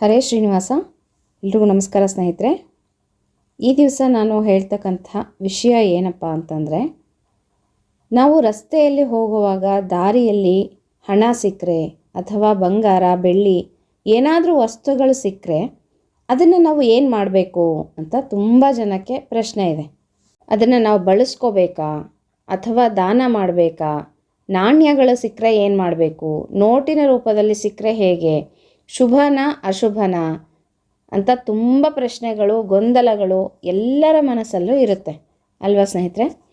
ಹರೇ ಶ್ರೀನಿವಾಸ, ಎಲ್ರಿಗೂ ನಮಸ್ಕಾರ ಸ್ನೇಹಿತರೆ. ಈ ದಿವಸ ನಾನು ಹೇಳ್ತಕ್ಕಂಥ ವಿಷಯ ಏನಪ್ಪ ಅಂತಂದರೆ, ನಾವು ರಸ್ತೆಯಲ್ಲಿ ಹೋಗುವಾಗ ದಾರಿಯಲ್ಲಿ ಹಣ ಸಿಕ್ಕರೆ ಅಥವಾ ಬಂಗಾರ, ಬೆಳ್ಳಿ, ಏನಾದರೂ ವಸ್ತುಗಳು ಸಿಕ್ಕರೆ ಅದನ್ನು ನಾವು ಏನು ಮಾಡಬೇಕು ಅಂತ ತುಂಬ ಜನಕ್ಕೆ ಪ್ರಶ್ನೆ ಇದೆ. ಅದನ್ನು ನಾವು ಬಳಸ್ಕೋಬೇಕಾ ಅಥವಾ ದಾನ ಮಾಡಬೇಕಾ, ನಾಣ್ಯಗಳು ಸಿಕ್ಕರೆ ಏನು ಮಾಡಬೇಕು, ನೋಟಿನ ರೂಪದಲ್ಲಿ ಸಿಕ್ಕರೆ ಹೇಗೆ ಶುಭನ ಅಶುಭನ ಅಂತ ತುಂಬ ಪ್ರಶ್ನೆಗಳು, ಗೊಂದಲಗಳು ಎಲ್ಲರ ಮನಸ್ಸಲ್ಲೂ ಇರುತ್ತೆ. ಅಲ್ವಾ ಸ್ನೇಹಿತರೆ?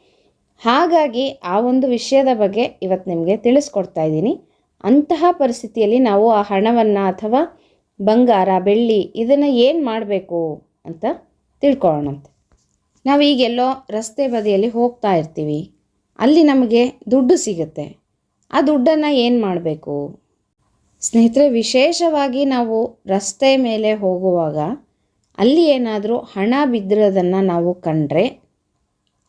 ಹಾಗಾಗಿ ಆ ಒಂದು ವಿಷಯದ ಬಗ್ಗೆ ಇವತ್ತು ನಿಮಗೆ ತಿಳಿಸ್ಕೊಡ್ತಾ ಇದ್ದೀನಿ. ಅಂತಹ ಪರಿಸ್ಥಿತಿಯಲ್ಲಿ ನಾವು ಆ ಹಣವನ್ನು ಅಥವಾ ಬಂಗಾರ, ಬೆಳ್ಳಿ ಇದನ್ನು ಏನು ಮಾಡಬೇಕು ಅಂತ ತಿಳ್ಕೊಳ್ಳೋಣಂತೆ. ನಾವೀಗೆಲ್ಲೋ ರಸ್ತೆ ಬದಿಯಲ್ಲಿ ಹೋಗ್ತಾ ಇರ್ತೀವಿ. ಅಲ್ಲಿ ನಮಗೆ ದುಡ್ಡು ಸಿಗುತ್ತೆ. ಆ ದುಡ್ಡನ್ನು ಏನು ಮಾಡಬೇಕು? ಸ್ನೇಹಿತರೆ, ವಿಶೇಷವಾಗಿ ನಾವು ರಸ್ತೆ ಮೇಲೆ ಹೋಗುವಾಗ ಅಲ್ಲಿ ಏನಾದರೂ ಹಣ ಬಿದ್ದಿರೋದನ್ನು ನಾವು ಕಂಡ್ರೆ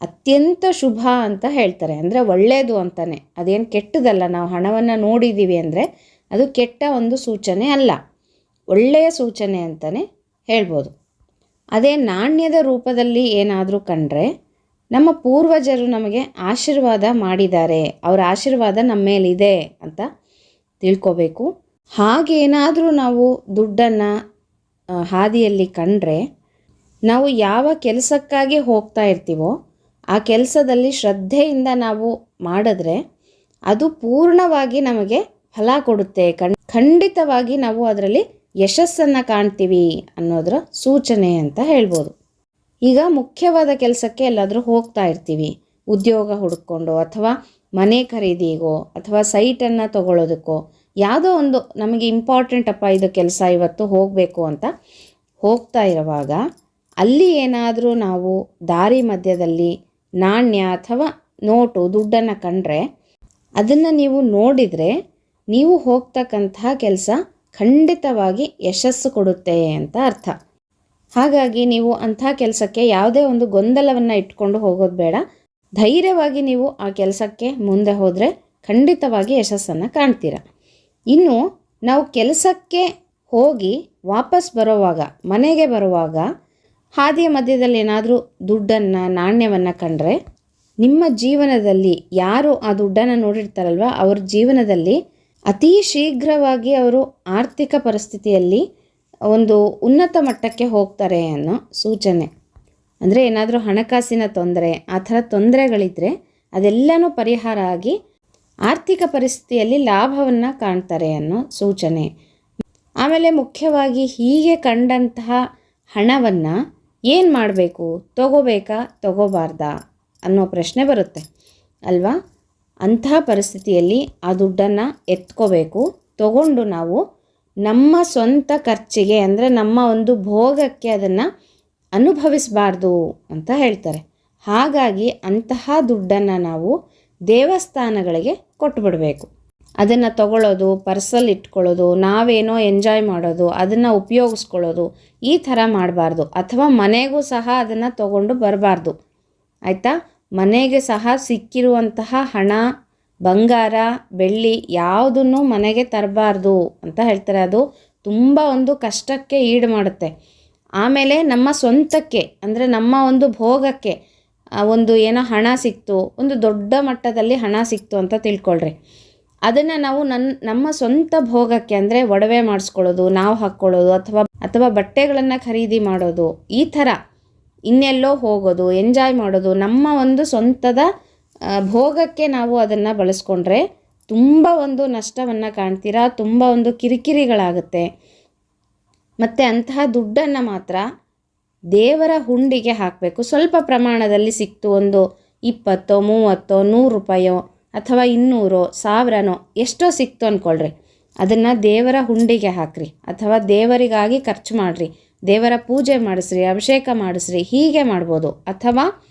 ಅತ್ಯಂತ ಶುಭ ಅಂತ ಹೇಳ್ತಾರೆ. ಅಂದರೆ ಒಳ್ಳೆಯದು ಅಂತಲೇ ಅದೇನು ಕೆಟ್ಟದಲ್ಲ. ನಾವು ಹಣವನ್ನು ನೋಡಿದ್ದೀವಿ ಅಂದರೆ ಅದು ಕೆಟ್ಟ ಒಂದು ಸೂಚನೆ ಅಲ್ಲ. ಒಳ್ಳೆಯ ಸೂಚನೆ ಅಂತಲೇ ಹೇಳ್ಬೋದು. ಅದೇ ನಾಣ್ಯದ ರೂಪದಲ್ಲಿ ಏನಾದರೂ ಕಂಡ್ರೆ ನಮ್ಮ ಪೂರ್ವಜರು ನಮಗೆ ಆಶೀರ್ವಾದ ಮಾಡಿದ್ದಾರೆ. ಅವರ ಆಶೀರ್ವಾದ ನಮ್ಮ ಮೇಲಿದೆ ಅಂತ ತಿಳ್ಕೋಬೇಕು. ಹಾಗೇನಾದರೂ ನಾವು ದುಡ್ಡನ್ನು ಹಾದಿಯಲ್ಲಿ ಕಂಡ್ರೆ ನಾವು ಯಾವ ಕೆಲಸಕ್ಕಾಗಿ ಹೋಗ್ತಾ ಇರ್ತೀವೋ ಆ ಕೆಲಸದಲ್ಲಿ ಶ್ರದ್ಧೆಯಿಂದ ನಾವು ಮಾಡಿದ್ರೆ ಅದು ಪೂರ್ಣವಾಗಿ ನಮಗೆ ಫಲ ಕೊಡುತ್ತೆ. ಕಣ್ ಖಂಡಿತವಾಗಿ ನಾವು ಅದರಲ್ಲಿ ಯಶಸ್ಸನ್ನು ಕಾಣ್ತೀವಿ ಅನ್ನೋದರ ಸೂಚನೆ ಅಂತ ಹೇಳ್ಬೋದು. ಈಗ ಮುಖ್ಯವಾದ ಕೆಲಸಕ್ಕೆ ಎಲ್ಲಾದರೂ ಹೋಗ್ತಾ ಇರ್ತೀವಿ. ಉದ್ಯೋಗ ಹುಡುಕೊಂಡು ಅಥವಾ ಮನೆ ಖರೀದಿಗೋ ಅಥವಾ ಸೈಟನ್ನು ತಗೊಳ್ಳೋದಕ್ಕೋ ಯಾವುದೋ ಒಂದು ನಮಗೆ ಇಂಪಾರ್ಟೆಂಟ್ ಅಪ್ಪ ಇದು ಕೆಲಸ ಇವತ್ತು ಹೋಗಬೇಕು ಅಂತ ಹೋಗ್ತಾ ಇರುವಾಗ ಅಲ್ಲಿ ಏನಾದರೂ ನಾವು ದಾರಿ ಮಧ್ಯದಲ್ಲಿ ನಾಣ್ಯ ಅಥವಾ ನೋಟು, ದುಡ್ಡನ್ನು ಕಂಡ್ರೆ ಅದನ್ನು ನೀವು ನೋಡಿದರೆ ನೀವು ಹೋಗ್ತಕ್ಕಂತಹ ಕೆಲಸ ಖಂಡಿತವಾಗಿ ಯಶಸ್ಸು ಕೊಡುತ್ತೆ ಅಂತ ಅರ್ಥ. ಹಾಗಾಗಿ ನೀವು ಅಂಥ ಕೆಲಸಕ್ಕೆ ಯಾವುದೇ ಒಂದು ಗೊಂದಲವನ್ನು ಇಟ್ಕೊಂಡು ಹೋಗೋದು ಬೇಡ. ಧೈರ್ಯವಾಗಿ ನೀವು ಆ ಕೆಲಸಕ್ಕೆ ಮುಂದೆ ಹೋದರೆ ಖಂಡಿತವಾಗಿ ಯಶಸ್ಸನ್ನು ಕಾಣ್ತೀರ. ಇನ್ನು ನಾವು ಕೆಲಸಕ್ಕೆ ಹೋಗಿ ವಾಪಸ್ ಬರೋವಾಗ, ಮನೆಗೆ ಬರುವಾಗ ಹಾದಿಯ ಮಧ್ಯದಲ್ಲಿ ಏನಾದರೂ ದುಡ್ಡನ್ನು, ನಾಣ್ಯವನ್ನು ಕಂಡ್ರೆ ನಿಮ್ಮ ಜೀವನದಲ್ಲಿ ಯಾರು ಆ ದುಡ್ಡನ್ನು ನೋಡಿರ್ತಾರಲ್ವ, ಅವ್ರ ಜೀವನದಲ್ಲಿ ಅತೀ ಶೀಘ್ರವಾಗಿ ಅವರು ಆರ್ಥಿಕ ಪರಿಸ್ಥಿತಿಯಲ್ಲಿ ಒಂದು ಉನ್ನತ ಮಟ್ಟಕ್ಕೆ ಹೋಗ್ತಾರೆ ಅನ್ನೋ ಸೂಚನೆ. ಅಂದರೆ ಏನಾದರೂ ಹಣಕಾಸಿನ ತೊಂದರೆ, ಆ ಥರ ತೊಂದರೆಗಳಿದ್ದರೆ ಅದೆಲ್ಲನೂ ಪರಿಹಾರ ಆಗಿ ಆರ್ಥಿಕ ಪರಿಸ್ಥಿತಿಯಲ್ಲಿ ಲಾಭವನ್ನು ಕಾಣ್ತಾರೆ ಅನ್ನೋ ಸೂಚನೆ. ಆಮೇಲೆ ಮುಖ್ಯವಾಗಿ ಹೀಗೆ ಕಂಡಂತಹ ಹಣವನ್ನು ಏನು ಮಾಡಬೇಕು? ತಗೋಬೇಕಾ? ತಗೋಬಾರ್ದಾ? ಅನ್ನೋ ಪ್ರಶ್ನೆ ಬರುತ್ತೆ. ಅಲ್ವಾ? ಅಂತಹ ಪರಿಸ್ಥಿತಿಯಲ್ಲಿ ಆ ದುಡ್ಡನ್ನು ಎತ್ಕೋಬೇಕು. ತಗೊಂಡು ನಾವು ನಮ್ಮ ಸ್ವಂತ ಖರ್ಚಿಗೆ ಅಂದರೆ ನಮ್ಮ ಒಂದು ಭೋಗಕ್ಕೆ ಅದನ್ನು ಅನುಭವಿಸಬಾರ್ದು ಅಂತ ಹೇಳ್ತಾರೆ. ಹಾಗಾಗಿ ಅಂತಹ ದುಡ್ಡನ್ನು ನಾವು ದೇವಸ್ಥಾನಗಳಿಗೆ ಕೊಟ್ಬಿಡಬೇಕು. ಅದನ್ನು ತಗೊಳ್ಳೋದು ಪರ್ಸಲ್ಲಿ ಇಟ್ಕೊಳ್ಳೋದು, ನಾವೇನೋ ಎಂಜಾಯ್ ಮಾಡೋದು, ಅದನ್ನು ಉಪಯೋಗಿಸ್ಕೊಳ್ಳೋದು, ಈ ಥರ ಮಾಡಬಾರ್ದು. ಅಥವಾ ಮನೆಗೂ ಸಹ ಅದನ್ನು ತಗೊಂಡು ಬರಬಾರ್ದು. ಆಯಿತಾ? ಮನೆಗೆ ಸಹ ಸಿಕ್ಕಿರುವಂತಹ ಹಣ, ಬಂಗಾರ, ಬೆಳ್ಳಿ ಯಾವುದನ್ನು ಮನೆಗೆ ತರಬಾರ್ದು ಅಂತ ಹೇಳ್ತಾರೆ. ಅದು ತುಂಬ ಒಂದು ಕಷ್ಟಕ್ಕೆ ಈಡು ಮಾಡುತ್ತೆ. ಆಮೇಲೆ ನಮ್ಮ ಸ್ವಂತಕ್ಕೆ, ಅಂದರೆ ನಮ್ಮ ಒಂದು ಭೋಗಕ್ಕೆ ಒಂದು ಏನೋ ಹಣ ಸಿಕ್ತು, ಒಂದು ದೊಡ್ಡ ಮಟ್ಟದಲ್ಲಿ ಹಣ ಸಿಕ್ತು ಅಂತ ತಿಳ್ಕೊಳ್ರಿ. ಅದನ್ನು ನಾವು ನನ್ನ ನಮ್ಮ ಸ್ವಂತ ಭೋಗಕ್ಕೆ ಅಂದರೆ ಒಡವೆ ಮಾಡಿಸ್ಕೊಳ್ಳೋದು, ನಾವು ಹಾಕ್ಕೊಳ್ಳೋದು ಅಥವಾ ಅಥವಾ ಬಟ್ಟೆಗಳನ್ನು ಖರೀದಿ ಮಾಡೋದು, ಈ ಥರ ಇನ್ನೆಲ್ಲೋ ಹೋಗೋದು ಎಂಜಾಯ್ ಮಾಡೋದು, ನಮ್ಮ ಒಂದು ಸ್ವಂತದ ಭೋಗಕ್ಕೆ ನಾವು ಅದನ್ನು ಬಳಸ್ಕೊಂಡ್ರೆ ತುಂಬ ಒಂದು ನಷ್ಟವನ್ನು ಕಾಣ್ತೀರಾ, ತುಂಬ ಒಂದು ಕಿರಿಕಿರಿಗಳಾಗುತ್ತೆ. ಮತ್ತು ಅಂತಹ ದುಡ್ಡನ್ನು ಮಾತ್ರ ದೇವರ ಹುಂಡಿಗೆ ಹಾಕಬೇಕು. ಸ್ವಲ್ಪ ಪ್ರಮಾಣದಲ್ಲಿ ಸಿಕ್ತು ಒಂದು ಇಪ್ಪತ್ತೋ, ಮೂವತ್ತೋ, ನೂರು ರೂಪಾಯೋ ಅಥವಾ ಇನ್ನೂರೋ, ಸಾವಿರನೋ, ಎಷ್ಟೋ ಸಿಕ್ತು ಅಂದ್ಕೊಳ್ರಿ ಅದನ್ನು ದೇವರ ಹುಂಡಿಗೆ ಹಾಕ್ರಿ ಅಥವಾ ದೇವರಿಗಾಗಿ ಖರ್ಚು ಮಾಡಿರಿ. ದೇವರ ಪೂಜೆ ಮಾಡಿಸ್ರಿ, ಅಭಿಷೇಕ ಮಾಡಿಸ್ರಿ, ಹೀಗೆ ಮಾಡ್ಬೋದು. ಅಥವಾ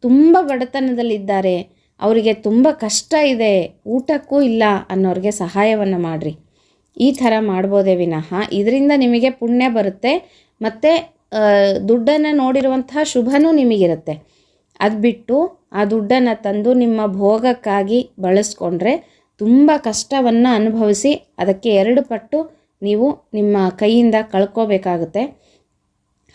ತುಂಬ ಬಡತನದಲ್ಲಿದ್ದಾರೆ, ಅವರಿಗೆ ತುಂಬ ಕಷ್ಟ ಇದೆ, ಊಟಕ್ಕೂ ಇಲ್ಲ ಅನ್ನೋರಿಗೆ ಸಹಾಯವನ್ನು ಮಾಡಿರಿ. ಈ ಥರ ಮಾಡ್ಬೋದೇ ವಿನಃ. ಇದರಿಂದ ನಿಮಗೆ ಪುಣ್ಯ ಬರುತ್ತೆ. ಮತ್ತು ದುಡ್ಡನ್ನು ನೋಡಿರುವಂತಹ ಶುಭನೂ ನಿಮಗಿರುತ್ತೆ. ಅದು ಬಿಟ್ಟು ಆ ದುಡ್ಡನ್ನು ತಂದು ನಿಮ್ಮ ಭೋಗಕ್ಕಾಗಿ ಬಳಸ್ಕೊಂಡ್ರೆ ತುಂಬ ಕಷ್ಟವನ್ನು ಅನುಭವಿಸಿ ಅದಕ್ಕೆ ಎರಡು ಪಟ್ಟು ನೀವು ನಿಮ್ಮ ಕೈಯಿಂದ ಕಳ್ಕೋಬೇಕಾಗುತ್ತೆ.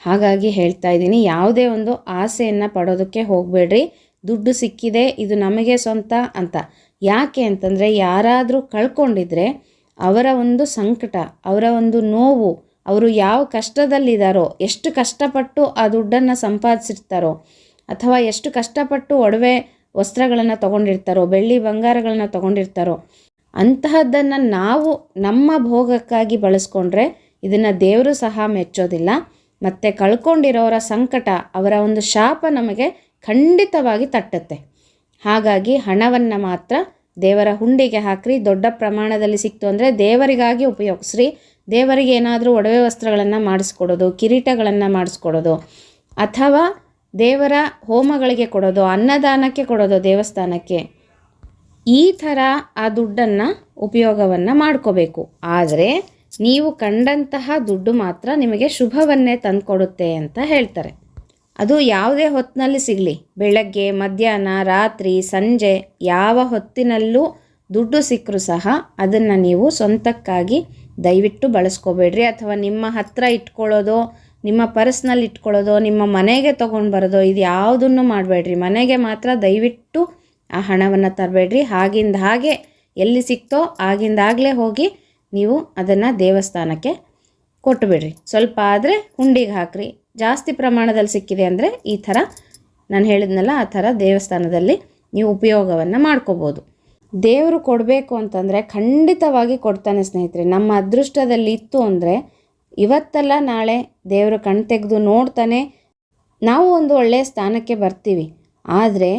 ಹಾಗಾಗಿ ಹೇಳ್ತಾ ಇದ್ದೀನಿ, ಯಾವುದೇ ಒಂದು ಆಸೆಯನ್ನು ಪಡೋದಕ್ಕೆ ಹೋಗಬೇಡ್ರಿ. ದುಡ್ಡು ಸಿಕ್ಕಿದೆ, ಇದು ನಮಗೆ ಸ್ವಂತ ಅಂತ. ಯಾಕೆ ಅಂತಂದರೆ, ಯಾರಾದರೂ ಕಳ್ಕೊಂಡಿದ್ರೆ ಅವರ ಒಂದು ಸಂಕಟ, ಅವರ ಒಂದು ನೋವು ಅವರು ಯಾವ ಕಷ್ಟದಲ್ಲಿದ್ದಾರೋ, ಎಷ್ಟು ಕಷ್ಟಪಟ್ಟು ಆ ದುಡ್ಡನ್ನು ಸಂಪಾದಿಸಿರ್ತಾರೋ, ಅಥವಾ ಎಷ್ಟು ಕಷ್ಟಪಟ್ಟು ಒಡವೆ ವಸ್ತ್ರಗಳನ್ನು ತಗೊಂಡಿರ್ತಾರೋ, ಬೆಳ್ಳಿ ಬಂಗಾರಗಳನ್ನ ತಗೊಂಡಿರ್ತಾರೋ, ಅಂತಹದ್ದನ್ನು ನಾವು ನಮ್ಮ ಭೋಗಕ್ಕಾಗಿ ಬಳಸ್ಕೊಂಡ್ರೆ ಇದನ್ನು ದೇವರು ಸಹ ಮೆಚ್ಚೋದಿಲ್ಲ. ಮತ್ತು ಕಳ್ಕೊಂಡಿರೋರ ಸಂಕಟ ಅವರ ಒಂದು ಶಾಪ ನಮಗೆ ಖಂಡಿತವಾಗಿ ತಟ್ಟುತ್ತೆ. ಹಾಗಾಗಿ ಹಣವನ್ನು ಮಾತ್ರ ದೇವರ ಹುಂಡಿಗೆ ಹಾಕ್ರಿ, ದೊಡ್ಡ ಪ್ರಮಾಣದಲ್ಲಿ ಸಿಕ್ತು ಅಂದರೆ ದೇವರಿಗಾಗಿ ಉಪಯೋಗಿಸ್ರಿ. ದೇವರಿಗೆ ಏನಾದರೂ ಒಡವೆ ವಸ್ತ್ರಗಳನ್ನು ಮಾಡಿಸ್ಕೊಡೋದು, ಕಿರೀಟಗಳನ್ನು ಮಾಡಿಸ್ಕೊಡೋದು, ಅಥವಾ ದೇವರ ಹೋಮಗಳಿಗೆ ಕೊಡೋದು, ಅನ್ನದಾನಕ್ಕೆ ಕೊಡೋದು ದೇವಸ್ಥಾನಕ್ಕೆ, ಈ ಥರ ಆ ದುಡ್ಡನ್ನು ಉಪಯೋಗವನ್ನು ಮಾಡ್ಕೋಬೇಕು. ಆದರೆ ನೀವು ಕಂಡಂತಹ ದುಡ್ಡು ಮಾತ್ರ ನಿಮಗೆ ಶುಭವನ್ನೇ ತಂದುಕೊಡುತ್ತೆ ಅಂತ ಹೇಳ್ತಾರೆ. ಅದು ಯಾವುದೇ ಹೊತ್ತಿನಲ್ಲಿ ಸಿಗಲಿ. ಬೆಳಗ್ಗೆ, ಮಧ್ಯಾಹ್ನ, ರಾತ್ರಿ, ಸಂಜೆ, ಯಾವ ಹೊತ್ತಿನಲ್ಲೂ ದುಡ್ಡು ಸಿಕ್ಕರೂ ಸಹ ಅದನ್ನು ನೀವು ಸ್ವಂತಕ್ಕಾಗಿ ದಯವಿಟ್ಟು ಬಳಸ್ಕೋಬೇಡ್ರಿ. ಅಥವಾ ನಿಮ್ಮ ಹತ್ತಿರ ಇಟ್ಕೊಳ್ಳೋದು, ನಿಮ್ಮ ಪರ್ಸ್ನಲ್ಲಿ ಇಟ್ಕೊಳ್ಳೋದು, ನಿಮ್ಮ ಮನೆಗೆ ತೊಗೊಂಡು ಬರೋದು, ಇದು ಯಾವುದನ್ನು ಮಾಡಬೇಡ್ರಿ. ಮನೆಗೆ ಮಾತ್ರ ದಯವಿಟ್ಟು ಆ ಹಣವನ್ನು ತರಬೇಡ್ರಿ. ಆಗಿಂದ ಹಾಗೆ ಎಲ್ಲಿ ಸಿಕ್ತೋ ಆಗಿಂದಾಗಲೇ ಹೋಗಿ ನೀವು ಅದನ್ನು ದೇವಸ್ಥಾನಕ್ಕೆ ಕೊಟ್ಟುಬಿಡ್ರಿ ಸ್ವಲ್ಪ ಆದರೆ ಹುಂಡಿಗೆ ಹಾಕ್ರಿ. ಜಾಸ್ತಿ ಪ್ರಮಾಣದಲ್ಲಿ ಸಿಕ್ಕಿದೆ ಅಂದರೆ ಈ ಥರ, ನಾನು ಹೇಳಿದ್ನಲ್ಲ, ಆ ಥರ ದೇವಸ್ಥಾನದಲ್ಲಿ ನೀವು ಉಪಯೋಗವನ್ನು ಮಾಡ್ಕೋಬೋದು. ದೇವರು ಕೊಡಬೇಕು ಅಂತಂದರೆ ಖಂಡಿತವಾಗಿ ಕೊಡ್ತಾನೆ ಸ್ನೇಹಿತರೆ. ನಮ್ಮ ಅದೃಷ್ಟದಲ್ಲಿ ಇತ್ತು ಅಂದರೆ ಇವತ್ತಲ್ಲ ನಾಳೆ ದೇವರು ಕಣ್ ತೆಗೆದು ನೋಡ್ತಾನೆ ನಾವು ಒಂದು ಒಳ್ಳೆಯ ಸ್ಥಾನಕ್ಕೆ ಬರ್ತೀವಿ. ಆದರೆ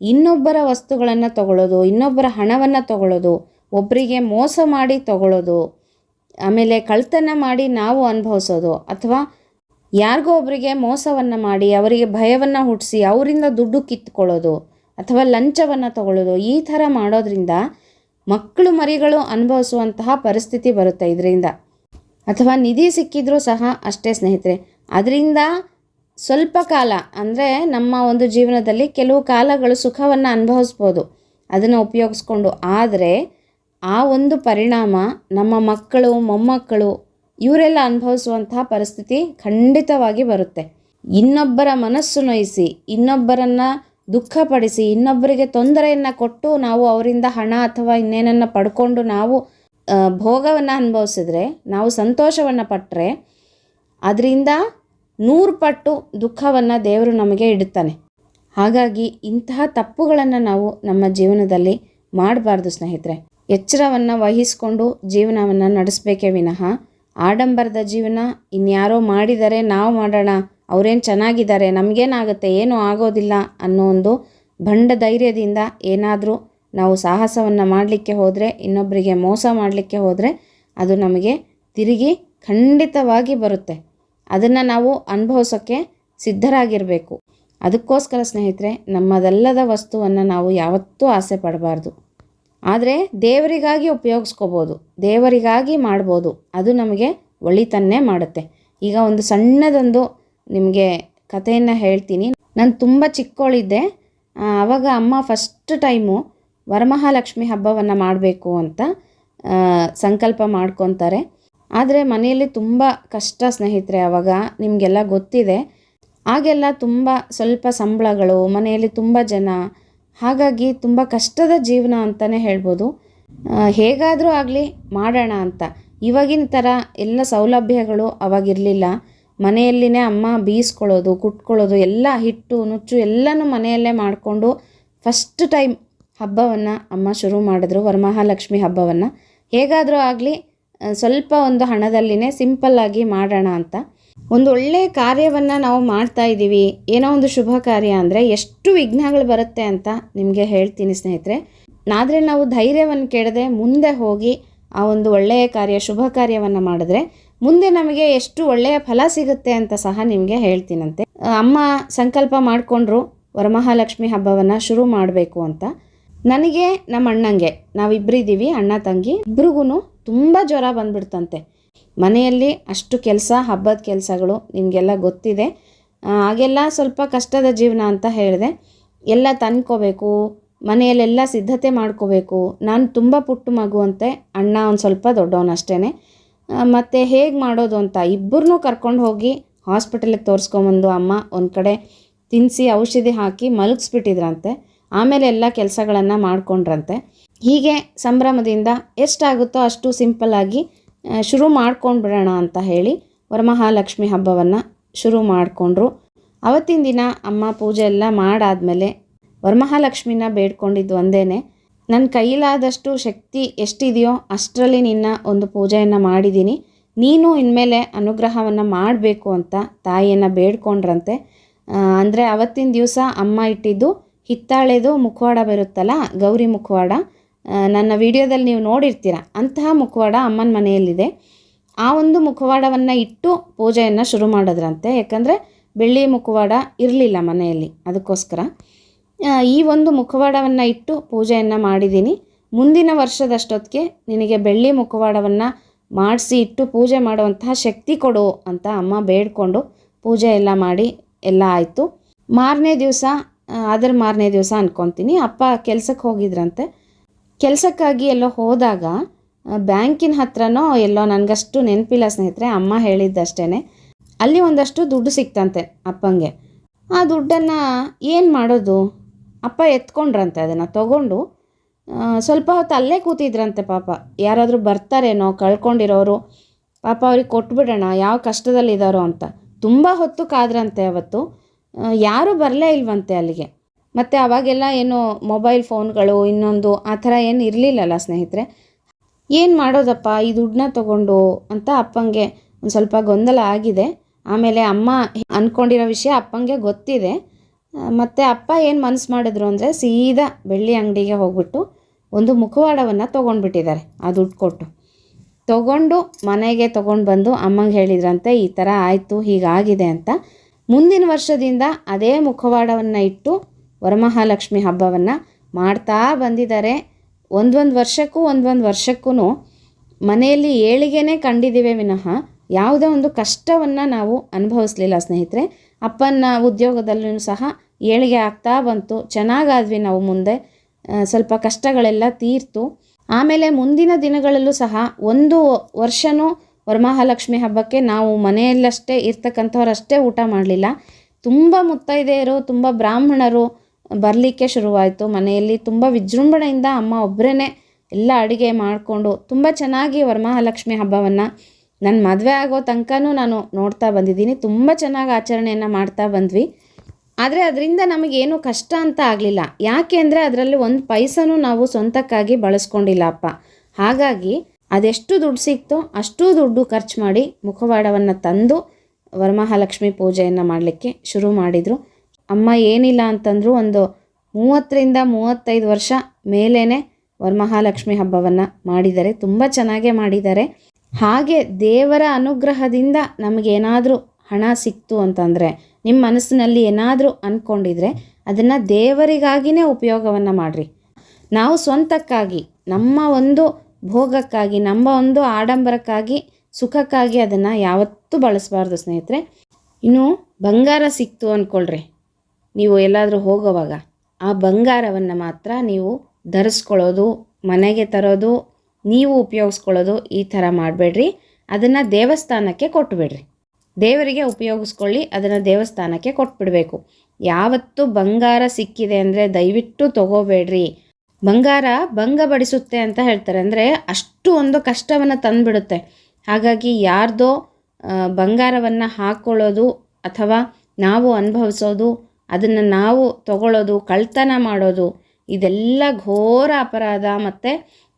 ಇನ್ನೊಬ್ಬರ ವಸ್ತುಗಳನ್ನು ತಗೊಳ್ಳೋದು ಇನ್ನೊಬ್ಬರ ಹಣವನ್ನು ತಗೊಳ್ಳೋದು ಒಬ್ಬರಿಗೆ ಮೋಸ ಮಾಡಿ ತಗೊಳ್ಳೋದು ಆಮೇಲೆ ಕಳ್ತನ ಮಾಡಿ ನಾವು ಅನುಭವಿಸೋದು, ಅಥವಾ ಯಾರಿಗೋ ಒಬ್ಬರಿಗೆ ಮೋಸವನ್ನು ಮಾಡಿ, ಅವರಿಗೆ ಭಯವನ್ನು ಹುಟ್ಟಿಸಿ ಅವರಿಂದ ದುಡ್ಡು ಕಿತ್ಕೊಳ್ಳೋದು ಅಥವಾ ಲಂಚವನ್ನು ತಗೊಳ್ಳೋದು, ಈ ಥರ ಮಾಡೋದ್ರಿಂದ ಮಕ್ಕಳು ಮರಿಗಳು ಅನುಭವಿಸುವಂತಹ ಪರಿಸ್ಥಿತಿ ಬರುತ್ತೆ ಇದರಿಂದ. ಅಥವಾ ನಿಧಿ ಸಿಕ್ಕಿದ್ರೂ ಸಹ ಅಷ್ಟೇ ಸ್ನೇಹಿತರೆ. ಅದರಿಂದ ಸ್ವಲ್ಪ ಕಾಲ, ಅಂದರೆ ನಮ್ಮ ಒಂದು ಜೀವನದಲ್ಲಿ ಕೆಲವು ಕಾಲಗಳು ಸುಖವನ್ನು ಅನುಭವಿಸ್ಬೋದು, ಅದನ್ನು ಉಪಯೋಗಿಸ್ಕೊಂಡು. ಆದರೆ ಆ ಒಂದು ಪರಿಣಾಮ ನಮ್ಮ ಮಕ್ಕಳು, ಮೊಮ್ಮಕ್ಕಳು, ಇವರೆಲ್ಲ ಅನುಭವಿಸುವಂತಹ ಪರಿಸ್ಥಿತಿ ಖಂಡಿತವಾಗಿ ಬರುತ್ತೆ. ಇನ್ನೊಬ್ಬರ ಮನಸ್ಸು ನೋಯಿಸಿ, ಇನ್ನೊಬ್ಬರನ್ನು ದುಃಖಪಡಿಸಿ, ಇನ್ನೊಬ್ಬರಿಗೆ ತೊಂದರೆಯನ್ನು ಕೊಟ್ಟು ನಾವು ಅವರಿಂದ ಹಣ ಅಥವಾ ಇನ್ನೇನನ್ನು ಪಡ್ಕೊಂಡು ನಾವು ಭೋಗವನ್ನು ಅನುಭವಿಸಿದ್ರೆ, ನಾವು ಸಂತೋಷವನ್ನು ಪಟ್ಟರೆ ಅದರಿಂದ ನೂರು ಪಟ್ಟು ದುಃಖವನ್ನು ದೇವರು ನಮಗೆ ಇಡುತ್ತಾನೆ. ಹಾಗಾಗಿ ಇಂತಹ ತಪ್ಪುಗಳನ್ನು ನಾವು ನಮ್ಮ ಜೀವನದಲ್ಲಿ ಮಾಡಬಾರ್ದು ಸ್ನೇಹಿತರೆ. ಎಚ್ಚರವನ್ನು ವಹಿಸಿಕೊಂಡು ಜೀವನವನ್ನು ನಡೆಸಬೇಕೇ ವಿನಃ, ಆಡಂಬರದ ಜೀವನ ಇನ್ಯಾರೋ ಮಾಡಿದರೆ ನಾವು ಮಾಡೋಣ ಅವರೇನು ಚೆನ್ನಾಗಿದ್ದಾರೆ, ನಮಗೇನಾಗುತ್ತೆ, ಏನೂ ಆಗೋದಿಲ್ಲ ಅನ್ನೋ ಒಂದು ಬಂಡ ಧೈರ್ಯದಿಂದ ಏನಾದರೂ ನಾವು ಸಾಹಸವನ್ನು ಮಾಡಲಿಕ್ಕೆ ಹೋದರೆ ಇನ್ನೊಬ್ಬರಿಗೆ ಮೋಸ ಮಾಡಲಿಕ್ಕೆ ಹೋದರೆ ಅದು ನಮಗೆ ತಿರುಗಿ ಖಂಡಿತವಾಗಿ ಬರುತ್ತೆ. ಅದನ್ನು ನಾವು ಅನುಭವಿಸೋಕ್ಕೆ ಸಿದ್ಧರಾಗಿರಬೇಕು. ಅದಕ್ಕೋಸ್ಕರ ಸ್ನೇಹಿತರೆ, ನಮ್ಮದಲ್ಲದ ವಸ್ತುವನ್ನು ನಾವು ಯಾವತ್ತೂ ಆಸೆ ಪಡಬಾರ್ದು. ಆದರೆ ದೇವರಿಗಾಗಿ ಉಪಯೋಗಿಸ್ಕೋಬೋದು, ದೇವರಿಗಾಗಿ ಮಾಡ್ಬೋದು, ಅದು ನಮಗೆ ಒಳಿತನ್ನೇ ಮಾಡುತ್ತೆ. ಈಗ ಒಂದು ಸಣ್ಣದೊಂದು ನಿಮಗೆ ಕಥೆಯನ್ನು ಹೇಳ್ತೀನಿ. ನಾನು ತುಂಬ ಚಿಕ್ಕವಳಿದ್ದೆ ಆವಾಗ ಅಮ್ಮ ಫಸ್ಟ್ ಟೈಮು ವರಮಹಾಲಕ್ಷ್ಮಿ ಹಬ್ಬವನ್ನು ಮಾಡಬೇಕು ಅಂತ ಸಂಕಲ್ಪ ಮಾಡ್ಕೊತಾರೆ. ಆದರೆ ಮನೆಯಲ್ಲಿ ತುಂಬ ಕಷ್ಟ ಸ್ನೇಹಿತರೆ ಆವಾಗ ನಿಮಗೆಲ್ಲ ಗೊತ್ತಿದೆ. ಆಗೆಲ್ಲ ತುಂಬ ಸ್ವಲ್ಪ ಸಂಬಳಗಳು, ಮನೆಯಲ್ಲಿ ತುಂಬ ಜನ, ಹಾಗಾಗಿ ತುಂಬ ಕಷ್ಟದ ಜೀವನ ಅಂತಲೇ ಹೇಳ್ಬೋದು. ಹೇಗಾದರೂ ಆಗಲಿ ಮಾಡೋಣ ಅಂತ. ಇವಾಗಿನ ಥರ ಎಲ್ಲ ಸೌಲಭ್ಯಗಳು ಅವಾಗಿರಲಿಲ್ಲ. ಮನೆಯಲ್ಲಿನೇ ಅಮ್ಮ ಬೀಸ್ಕೊಳ್ಳೋದು, ಕುಟ್ಕೊಳ್ಳೋದು, ಎಲ್ಲ ಹಿಟ್ಟು, ನುಚ್ಚು ಎಲ್ಲನೂ ಮನೆಯಲ್ಲೇ ಮಾಡಿಕೊಂಡು ಫಸ್ಟ್ ಟೈಮ್ ಹಬ್ಬವನ್ನು ಅಮ್ಮ ಶುರು ಮಾಡಿದ್ರು, ವರಮಹಾಲಕ್ಷ್ಮಿ ಹಬ್ಬವನ್ನು. ಹೇಗಾದರೂ ಆಗಲಿ ಸ್ವಲ್ಪ ಒಂದು ಹಣದಲ್ಲಿನೇ ಸಿಂಪಲ್ಲಾಗಿ ಮಾಡೋಣ ಅಂತ. ಒಂದು ಒಳ್ಳೆಯ ಕಾರ್ಯವನ್ನು ನಾವು ಮಾಡ್ತಾ ಇದ್ದೀವಿ ಏನೋ ಒಂದು ಶುಭ ಕಾರ್ಯ ಅಂದರೆ ಎಷ್ಟು ವಿಘ್ನಗಳು ಬರುತ್ತೆ ಅಂತ ನಿಮಗೆ ಹೇಳ್ತೀನಿ ಸ್ನೇಹಿತರೆ. ಆದರೆ ನಾವು ಧೈರ್ಯವನ್ನು ಕೆಡದೆ ಮುಂದೆ ಹೋಗಿ ಆ ಒಂದು ಒಳ್ಳೆಯ ಕಾರ್ಯ, ಶುಭ ಕಾರ್ಯವನ್ನು ಮಾಡಿದ್ರೆ ಮುಂದೆ ನಮಗೆ ಎಷ್ಟು ಒಳ್ಳೆಯ ಫಲ ಸಿಗುತ್ತೆ ಅಂತ ಸಹ ನಿಮಗೆ ಹೇಳ್ತೀನಂತೆ. ಅಮ್ಮ ಸಂಕಲ್ಪ ಮಾಡಿಕೊಂಡ್ರು, ವರಮಹಾಲಕ್ಷ್ಮಿ ಹಬ್ಬವನ್ನು ಶುರು ಮಾಡಬೇಕು ಅಂತ. ನನಗೆ ನಮ್ಮ ಅಣ್ಣಂಗೆ ನಾವಿಬ್ಬರಿದ್ದೀವಿ ಅಣ್ಣ ತಂಗಿ ಇಬ್ರಿಗೂ ತುಂಬ ಜ್ವರ ಬಂದ್ಬಿಡ್ತಂತೆ. ಮನೆಯಲ್ಲಿ ಅಷ್ಟು ಕೆಲಸ, ಹಬ್ಬದ ಕೆಲಸಗಳು ನಿಮಗೆಲ್ಲ ಗೊತ್ತಿದೆ. ಹಾಗೆಲ್ಲ ಸ್ವಲ್ಪ ಕಷ್ಟದ ಜೀವನ ಅಂತ ಹೇಳಿದೆ. ಎಲ್ಲ ತಂದ್ಕೋಬೇಕು, ಮನೆಯಲ್ಲೆಲ್ಲ ಸಿದ್ಧತೆ ಮಾಡ್ಕೋಬೇಕು. ನಾನು ತುಂಬ ಪುಟ್ಟು ಮಗುವಂತೆ ಅಣ್ಣ ಒಂದು ಸ್ವಲ್ಪ ದೊಡ್ಡವನಷ್ಟೇ ಮತ್ತು ಹೇಗೆ ಮಾಡೋದು ಅಂತ ಇಬ್ಬರನ್ನು ಕರ್ಕೊಂಡು ಹೋಗಿ ಹಾಸ್ಪಿಟಲಿಗೆ ತೋರಿಸ್ಕೊಂಬಂದು ಅಮ್ಮ ಒಂದು ಕಡೆ ತಿನ್ನಿಸಿ ಔಷಧಿ ಹಾಕಿ ಮಲಗಿಸ್ಬಿಟ್ಟಿದ್ರಂತೆ. ಆಮೇಲೆ ಎಲ್ಲ ಕೆಲಸಗಳನ್ನು ಮಾಡಿಕೊಂಡ್ರಂತೆ. ಹೀಗೆ ಸಂಭ್ರಮದಿಂದ ಎಷ್ಟಾಗುತ್ತೋ ಅಷ್ಟು ಸಿಂಪಲ್ಲಾಗಿ ಶುರು ಮಾಡ್ಕೊಂಡು ಬಿಡೋಣ ಅಂತ ಹೇಳಿ ವರಮಹಾಲಕ್ಷ್ಮಿ ಹಬ್ಬವನ್ನು ಶುರು ಮಾಡಿಕೊಂಡ್ರು. ಅವತ್ತಿನ ದಿನ ಅಮ್ಮ ಪೂಜೆ ಎಲ್ಲ ಮಾಡಾದಮೇಲೆ ವರಮಹಾಲಕ್ಷ್ಮಿನ ಬೇಡ್ಕೊಂಡಿದ್ದು ಒಂದೇ ನನ್ನ ಕೈಲಾದಷ್ಟು ಶಕ್ತಿ ಎಷ್ಟಿದೆಯೋ ಅಷ್ಟರಲ್ಲಿ ನಿನ್ನ ಒಂದು ಪೂಜೆಯನ್ನು ಮಾಡಿದ್ದೀನಿ ನೀನು ಇನ್ಮೇಲೆ ಅನುಗ್ರಹವನ್ನು ಮಾಡಬೇಕು ಅಂತ ತಾಯಿಯನ್ನು ಬೇಡ್ಕೊಂಡ್ರಂತೆ. ಅಂದರೆ ಅವತ್ತಿನ ದಿವಸ ಅಮ್ಮ ಇಟ್ಟಿದ್ದು ಹಿತ್ತಾಳೆದು ಮುಖವಾಡ ಬರುತ್ತಲ್ಲ, ಗೌರಿ ಮುಖವಾಡ. ನನ್ನ ವಿಡಿಯೋದಲ್ಲಿ ನೀವು ನೋಡಿರ್ತೀರ, ಅಂತಹ ಮುಖವಾಡ ಅಮ್ಮನ ಮನೆಯಲ್ಲಿದೆ. ಆ ಒಂದು ಮುಖವಾಡವನ್ನು ಇಟ್ಟು ಪೂಜೆಯನ್ನು ಶುರು ಮಾಡಿದ್ರಂತೆ. ಯಾಕಂದರೆ ಬೆಳ್ಳಿ ಮುಖವಾಡ ಇರಲಿಲ್ಲ ಮನೆಯಲ್ಲಿ, ಅದಕ್ಕೋಸ್ಕರ. ಈ ಒಂದು ಮುಖವಾಡವನ್ನು ಇಟ್ಟು ಪೂಜೆಯನ್ನು ಮಾಡಿದ್ದೀನಿ. ಮುಂದಿನ ವರ್ಷದಷ್ಟೊತ್ತಿಗೆ ನಿನಗೆ ಬೆಳ್ಳಿ ಮುಖವಾಡವನ್ನು ಮಾಡಿಸಿ ಇಟ್ಟು ಪೂಜೆ ಮಾಡುವಂತಹ ಶಕ್ತಿ ಕೊಡು ಅಂತ ಅಮ್ಮ ಬೇಡ್ಕೊಂಡು ಪೂಜೆ ಎಲ್ಲ ಮಾಡಿ ಎಲ್ಲ ಆಯಿತು. ಮಾರನೇ ದಿವಸ ಅದರ ಮಾರನೇ ದಿವಸ ಅಂದ್ಕೊತೀನಿ ಅಪ್ಪ ಕೆಲಸಕ್ಕೆ ಹೋಗಿದ್ರಂತೆ. ಕೆಲಸಕ್ಕಾಗಿ ಎಲ್ಲೋ ಹೋದಾಗ ಬ್ಯಾಂಕಿನ ಹತ್ರನೋ ಎಲ್ಲೋ ನನಗಷ್ಟು ನೆನಪಿಲ್ಲ ಸ್ನೇಹಿತರೆ, ಅಮ್ಮ ಹೇಳಿದ್ದಷ್ಟೇ ಅಲ್ಲಿ ಒಂದಷ್ಟು ದುಡ್ಡು ಸಿಕ್ತಂತೆ ಅಪ್ಪಂಗೆ. ಆ ದುಡ್ಡನ್ನು ಏನು ಮಾಡೋದು? ಅಪ್ಪ ಎತ್ಕೊಂಡ್ರಂತೆ ಅದನ್ನು ತಗೊಂಡು ಸ್ವಲ್ಪ ಹೊತ್ತು ಅಲ್ಲೇ ಕೂತಿದ್ರಂತೆ ಪಾಪ. ಯಾರಾದರೂ ಬರ್ತಾರೇನೋ, ಕಳ್ಕೊಂಡಿರೋರು, ಪಾಪ ಅವ್ರಿಗೆ ಕೊಟ್ಬಿಡೋಣ, ಯಾವ ಕಷ್ಟದಲ್ಲಿದ್ದಾರೋ ಅಂತ. ತುಂಬ ಹೊತ್ತು ಕಾದ್ರಂತೆ ಅವತ್ತು. ಯಾರೂ ಬರಲೇ ಇಲ್ವಂತೆ ಅಲ್ಲಿಗೆ. ಮತ್ತು ಅವಾಗೆಲ್ಲ ಏನು ಮೊಬೈಲ್ ಫೋನ್ಗಳು, ಇನ್ನೊಂದು ಆ ಥರ ಏನು ಇರಲಿಲ್ಲಲ್ಲ ಸ್ನೇಹಿತರೆ. ಏನು ಮಾಡೋದಪ್ಪ, ಈ ದುಡ್ಡನ್ನ ತಗೊಂಡು ಅಂತ ಅಪ್ಪಂಗೆ ಒಂದು ಸ್ವಲ್ಪ ಗೊಂದಲ ಆಗಿದೆ. ಆಮೇಲೆ ಅಮ್ಮ ಅಂದ್ಕೊಂಡಿರೋ ವಿಷಯ ಅಪ್ಪಂಗೆ ಗೊತ್ತಿದೆ. ಮತ್ತು ಅಪ್ಪ ಏನು ಮನಸ್ಸು ಮಾಡಿದ್ರು ಅಂದರೆ ಸೀದಾ ಬೆಳ್ಳಿ ಅಂಗಡಿಗೆ ಹೋಗ್ಬಿಟ್ಟು ಒಂದು ಮುಖವಾಡವನ್ನು ತೊಗೊಂಡ್ಬಿಟ್ಟಿದ್ದಾರೆ, ಆ ದುಡ್ಡು ಕೊಟ್ಟು. ತಗೊಂಡು ಮನೆಗೆ ತೊಗೊಂಡು ಬಂದು ಅಮ್ಮಂಗೆ ಹೇಳಿದ್ರಂತೆ, ಈ ಥರ ಆಯಿತು, ಹೀಗಾಗಿದೆ ಅಂತ. ಮುಂದಿನ ವರ್ಷದಿಂದ ಅದೇ ಮುಖವಾಡವನ್ನು ಇಟ್ಟು ವರಮಹಾಲಕ್ಷ್ಮಿ ಹಬ್ಬವನ್ನು ಮಾಡ್ತಾ ಬಂದಿದ್ದಾರೆ. ಒಂದೊಂದು ವರ್ಷಕ್ಕೂ ಒಂದೊಂದು ವರ್ಷಕ್ಕೂ ಮನೆಯಲ್ಲಿ ಏಳಿಗೆನೇ ಕಂಡಿದ್ದೀವಿ ವಿನಃ ಯಾವುದೇ ಒಂದು ಕಷ್ಟವನ್ನು ನಾವು ಅನುಭವಿಸ್ಲಿಲ್ಲ ಸ್ನೇಹಿತರೆ. ಅಪ್ಪನ ಉದ್ಯೋಗದಲ್ಲೂ ಸಹ ಏಳಿಗೆ ಆಗ್ತಾ ಬಂತು. ಚೆನ್ನಾಗಾದ್ವಿ ನಾವು ಮುಂದೆ. ಸ್ವಲ್ಪ ಕಷ್ಟಗಳೆಲ್ಲ ತೀರ್ತು. ಆಮೇಲೆ ಮುಂದಿನ ದಿನಗಳಲ್ಲೂ ಸಹ ಒಂದು ವರ್ಷನೂ ವರಮಹಾಲಕ್ಷ್ಮಿ ಹಬ್ಬಕ್ಕೆ ನಾವು ಮನೆಯಲ್ಲಷ್ಟೇ ಇರ್ತಕ್ಕಂಥವ್ರಷ್ಟೇ ಊಟ ಮಾಡಲಿಲ್ಲ. ತುಂಬ ಮುತ್ತೈದೆಯರು, ತುಂಬ ಬ್ರಾಹ್ಮಣರು ಬರಲಿಕ್ಕೆ ಶುರುವಾಯಿತು. ಮನೆಯಲ್ಲಿ ತುಂಬ ವಿಜೃಂಭಣೆಯಿಂದ ಅಮ್ಮ ಒಬ್ಬರೇ ಎಲ್ಲ ಅಡುಗೆ ಮಾಡಿಕೊಂಡು ತುಂಬ ಚೆನ್ನಾಗಿ ವರಮಹಾಲಕ್ಷ್ಮಿ ಹಬ್ಬವನ್ನು ನನ್ನ ಮದುವೆ ಆಗೋ ತನಕನೂ ನಾನು ನೋಡ್ತಾ ಬಂದಿದ್ದೀನಿ. ತುಂಬ ಚೆನ್ನಾಗಿ ಆಚರಣೆಯನ್ನು ಮಾಡ್ತಾ ಬಂದ್ವಿ. ಆದರೆ ಅದರಿಂದ ನಮಗೇನು ಕಷ್ಟ ಅಂತ ಆಗಲಿಲ್ಲ. ಯಾಕೆ ಅಂದರೆ ಅದರಲ್ಲಿ ಒಂದು ಪೈಸನೂ ನಾವು ಸ್ವಂತಕ್ಕಾಗಿ ಬಳಸ್ಕೊಂಡಿಲ್ಲ ಅಪ್ಪ. ಹಾಗಾಗಿ ಅದೆಷ್ಟು ದುಡ್ಡು ಸಿಕ್ತೋ ಅಷ್ಟು ದುಡ್ಡು ಖರ್ಚು ಮಾಡಿ ಮುಖವಾಡವನ್ನು ತಂದು ವರಮಹಾಲಕ್ಷ್ಮಿ ಪೂಜೆಯನ್ನು ಮಾಡಲಿಕ್ಕೆ ಶುರು ಮಾಡಿದರು. ಅಮ್ಮ ಏನಿಲ್ಲ ಅಂತಂದರೂ ಒಂದು ಮೂವತ್ತರಿಂದ ಮೂವತ್ತೈದು ವರ್ಷ ಮೇಲೇ ವರಮಹಾಲಕ್ಷ್ಮಿ ಹಬ್ಬವನ್ನು ಮಾಡಿದ್ದಾರೆ. ತುಂಬ ಚೆನ್ನಾಗೇ ಮಾಡಿದ್ದಾರೆ. ಹಾಗೆ ದೇವರ ಅನುಗ್ರಹದಿಂದ ನಮಗೇನಾದರೂ ಹಣ ಸಿಕ್ತು ಅಂತಂದರೆ ನಿಮ್ಮ ಮನಸ್ಸಿನಲ್ಲಿ ಏನಾದರೂ ಅಂದ್ಕೊಂಡಿದ್ರೆ ಅದನ್ನು ದೇವರಿಗಾಗಿಯೇ ಉಪಯೋಗವನ್ನು ಮಾಡಿರಿ. ನಾವು ಸ್ವಂತಕ್ಕಾಗಿ, ನಮ್ಮ ಒಂದು ಭೋಗಕ್ಕಾಗಿ, ನಮ್ಮ ಒಂದು ಆಡಂಬರಕ್ಕಾಗಿ, ಸುಖಕ್ಕಾಗಿ ಅದನ್ನು ಯಾವತ್ತೂ ಬಳಸಬಾರ್ದು ಸ್ನೇಹಿತರೆ. ಇನ್ನು ಬಂಗಾರ ಸಿಕ್ತು ಅಂದ್ಕೊಳ್ರಿ ನೀವು ಎಲ್ಲಾದರೂ ಹೋಗೋವಾಗ ಆ ಬಂಗಾರವನ್ನು ಮಾತ್ರ ನೀವು ಧರಿಸ್ಕೊಳ್ಳೋದು, ಮನೆಗೆ ತರೋದು ನೀವು ಉಪಯೋಗಿಸ್ಕೊಳ್ಳೋದು ಈ ಥರ ಮಾಡಬೇಡ್ರಿ. ಅದನ್ನು ದೇವಸ್ಥಾನಕ್ಕೆ ಕೊಟ್ಟುಬಿಡ್ರಿ ದೇವರಿಗೆ ಉಪಯೋಗಿಸ್ಕೊಳ್ಳಿ, ಅದನ್ನು ದೇವಸ್ಥಾನಕ್ಕೆ ಕೊಟ್ಬಿಡಬೇಕು. ಯಾವತ್ತೂ ಬಂಗಾರ ಸಿಕ್ಕಿದೆ ಅಂದರೆ ದಯವಿಟ್ಟು ತಗೋಬೇಡ್ರಿ. ಬಂಗಾರ ಭಂಗ ಬಡಿಸುತ್ತೆ ಅಂತ ಹೇಳ್ತಾರೆ ಅಂದರೆ ಅಷ್ಟು ಒಂದು ಕಷ್ಟವನ್ನು ತಂದುಬಿಡುತ್ತೆ. ಹಾಗಾಗಿ ಯಾರ್ದೋ ಬಂಗಾರವನ್ನು ಹಾಕ್ಕೊಳ್ಳೋದು ಅಥವಾ ನಾವು ಅನುಭವಿಸೋದು, ಅದನ್ನು ನಾವು ತಗೊಳ್ಳೋದು, ಕಳ್ತನ ಮಾಡೋದು, ಇದೆಲ್ಲ ಘೋರ ಅಪರಾಧ. ಮತ್ತು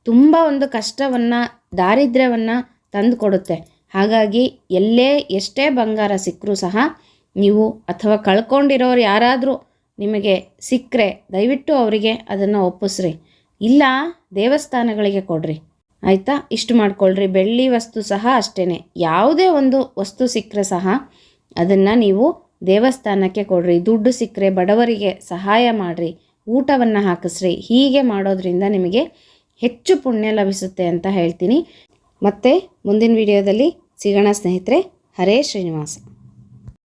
ತುಂಬ ಒಂದು ಕಷ್ಟವನ್ನು, ದಾರಿದ್ರ್ಯವನ್ನು ತಂದುಕೊಡುತ್ತೆ. ಹಾಗಾಗಿ ಎಲ್ಲೇ ಎಷ್ಟೇ ಬಂಗಾರ ಸಿಕ್ಕರೂ ಸಹ ನೀವು ಅಥವಾ ಕಳ್ಕೊಂಡಿರೋರು ಯಾರಾದರೂ ನಿಮಗೆ ಸಿಕ್ಕರೆ ದಯವಿಟ್ಟು ಅವರಿಗೆ ಅದನ್ನು ಒಪ್ಪಿಸ್ರಿ. ಇಲ್ಲ, ದೇವಸ್ಥಾನಗಳಿಗೆ ಕೊಡ್ರಿ. ಆಯಿತಾ? ಇಷ್ಟು ಮಾಡ್ಕೊಳ್ರಿ. ಬೆಳ್ಳಿ ವಸ್ತು ಸಹ ಅಷ್ಟೇ ಯಾವುದೇ ಒಂದು ವಸ್ತು ಸಿಕ್ಕರೆ ಸಹ ಅದನ್ನು ನೀವು ದೇವಸ್ಥಾನಕ್ಕೆ ಕೊಡ್ರಿ. ದುಡ್ಡು ಸಿಕ್ಕರೆ ಬಡವರಿಗೆ ಸಹಾಯ ಮಾಡಿರಿ. ಊಟವನ್ನು ಹಾಕಿಸ್ರಿ. ಹೀಗೆ ಮಾಡೋದ್ರಿಂದ ನಿಮಗೆ ಹೆಚ್ಚು ಪುಣ್ಯ ಲಭಿಸುತ್ತೆ ಅಂತ ಹೇಳ್ತೀನಿ. ಮತ್ತೆ ಮುಂದಿನ ವಿಡಿಯೋದಲ್ಲಿ ಸಿಗೋಣ ಸ್ನೇಹಿತರೆ. ಹರೇ ಶ್ರೀನಿವಾಸ.